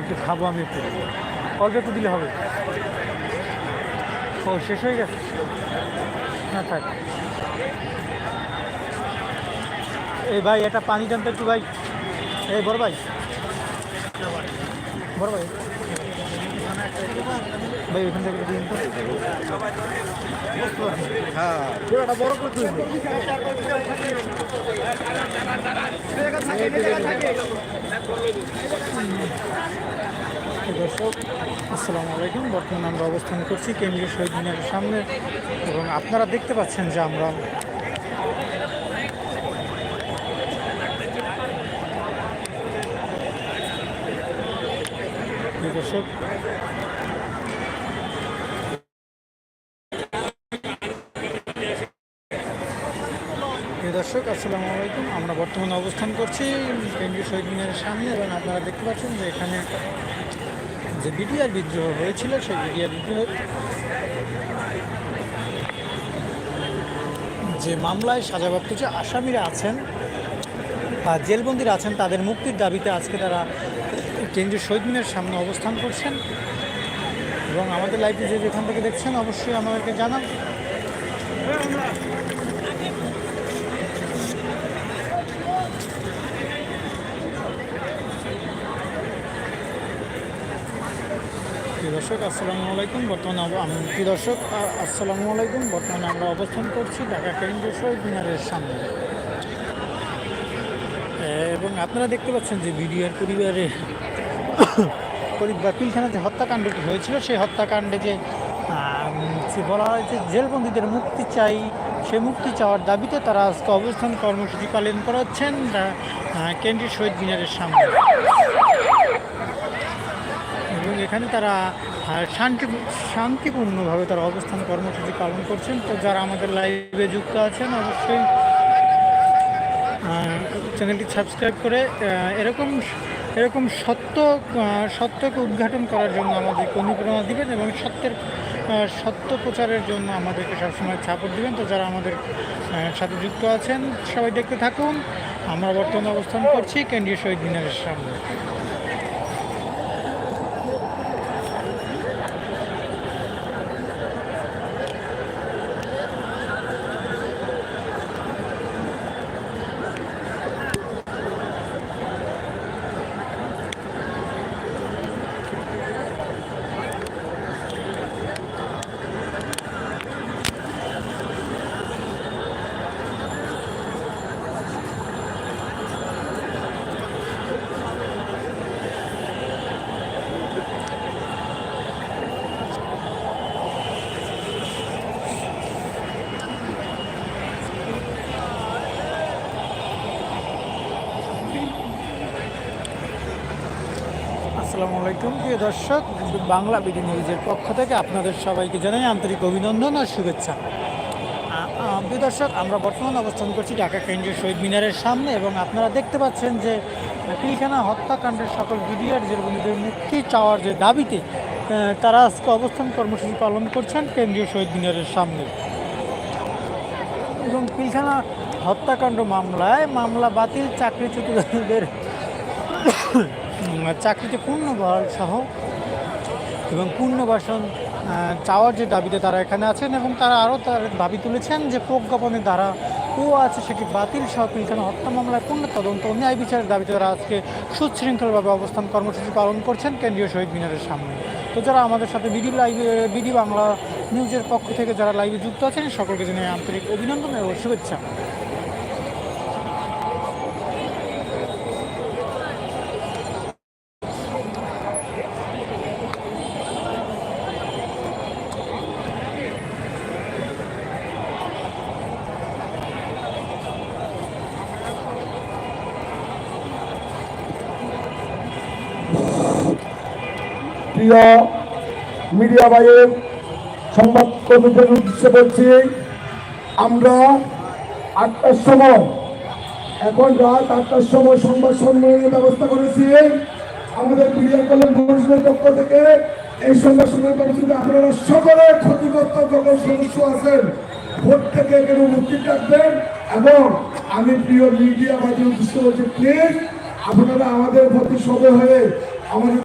একটু খাব আমি একটু। অল্প একটু দিলে হবে। ও শেষ হয়ে গেছে? না থাক। এই ভাই এটা পানি দেন তো একটু ভাই। এই বড় ভাই। বড় ভাই। ভাই ওখান থেকে দিন তো। হ্যাঁ। বড় করে দর্শক, আসসালামু আলাইকুম। বর্তমানে আমরা অবস্থান করছি কেন্দ্রীয় শহীদ মিনারের সামনে এবং আপনারা দেখতে পাচ্ছেন যে আমরা দর্শক দর্শক, আসসালামু আলাইকুম। আমরা বর্তমানে অবস্থান করছি কেন্দ্রীয় শহীদ মিনারের সামনে এবং আপনারা দেখতে পাচ্ছেন যে এখানে যে বিডিআর বিদ্রোহ হয়েছিল সেই বিডিআর বিদ্রোহ যে মামলায় সাজাপ্রাপ্ত যে আসামিরা আছেন বা জেলবন্দিরা আছেন, তাদের মুক্তির দাবিতে আজকে তারা কেন্দ্রীয় শহীদ মিনারের সামনে অবস্থান করছেন। এবং আমাদের লাইভে যে যেখান থেকে দেখছেন, অবশ্যই আমাদেরকে জানান। দর্শক, আসসালামু আলাইকুম। বর্তমানে আমি প্রিয় দর্শক আসসালামু আলাইকুম। বর্তমানে আমরা অবস্থান করছি ঢাকা কেন্দ্রীয় শহীদ মিনারের সামনে। এবং আপনারা দেখতে পাচ্ছেন যে বিডিআর পরিবারে পরিবার পিলখানাতে হত্যাকাণ্ডটি হয়েছিল, সেই হত্যাকাণ্ডে যে বলা হয় যে জেলবন্দীদের মুক্তি চাই সে মুক্তি চাওয়ার দাবিতে তারা আজকে অবস্থান কর্মসূচি পালন করাচ্ছেন কেন্দ্রীয় শহীদ মিনারের সামনে। এখানে তারা শান্তি, শান্তিপূর্ণভাবে তারা অবস্থান কর্মসূচি পালন করছেন। তো যারা আমাদের লাইভে যুক্ত আছেন, অবশ্যই চ্যানেলটি সাবস্ক্রাইব করে এরকম এরকম সত্য সত্যকে উদ্ঘাটন করার জন্য আমাদেরকে অনুপ্রেরণা দিবেন এবং সত্যের সত্য প্রচারের জন্য আমাদেরকে সবসময় সাপোর্ট দিবেন। তো যারা আমাদের সাথে যুক্ত আছেন, সবাই দেখতে থাকুন। আমরা বর্তমানে অবস্থান করছি কেন্দ্রীয় শহীদ মিনারের সামনে। আসসালামু আলাইকুম, প্রিয় দর্শক। বাংলা বিডি নিউজের পক্ষ থেকে আপনাদের সবাইকে জানাই আন্তরিক অভিনন্দন আর শুভেচ্ছা। প্রিয় দর্শক, আমরা বর্তমান অবস্থান করছি ঢাকা কেন্দ্রীয় শহীদ মিনারের সামনে এবং আপনারা দেখতে পাচ্ছেন যে, পিলখানা হত্যাকাণ্ডের সকল ভিডিওর জেলবন্দীদের মুক্তি চাওয়ার যে দাবিতে তারা আজকে অবস্থান কর্মসূচি পালন করছেন কেন্দ্রীয় শহীদ মিনারের সামনে। এবং পিলখানা হত্যাকাণ্ড মামলায় মামলা বাতিল চাকরিচ্যুতদের চাকরিতে পূর্ণবহাল সহ এবং পূর্ণবাসন চাওয়ার যে দাবিতে তারা এখানে আছেন এবং তারা আরও তার দাবি তুলেছেন যে প্রজ্ঞাপনের দ্বারা ও আছে সেটি বাতিল সহ পিলখানা হত্যা মামলায় পূর্ণ তদন্ত ও ন্যায় বিচারের দাবিতে তারা আজকে সুশৃঙ্খলভাবে অবস্থান কর্মসূচি পালন করছেন কেন্দ্রীয় শহীদ মিনারের সামনে। তো যারা আমাদের সাথে বিডি লাইভে, বিডি বাংলা নিউজের পক্ষ থেকে যারা লাইভে যুক্ত আছেন, সকলকে জানাই আন্তরিক অভিনন্দন এবং শুভেচ্ছা। প্রিয় মিডিয়া ভাইয়ের সংবাদ উদ্দেশ্যে বলছি, আমরা আটটার সময়, এখন রাত আটটার সময় সংবাদ সম্মেলনের ব্যবস্থা করেছি। আমাদের মিডিয়া কল্যাণ কমিশনের পক্ষ থেকে এই সংবাদ সম্মেলন কমিশনে আপনারা সকলে ক্ষতিগ্রস্ত যখন সদস্য আছেন। ভোট থেকে এখানে মুক্তি থাকবেন এবং আমি প্রিয় মিডিয়া ভাইদের উদ্দেশ্যে বলছি প্লিজ আপনারা আমাদের প্রতি সদয় হয়ে আমাদের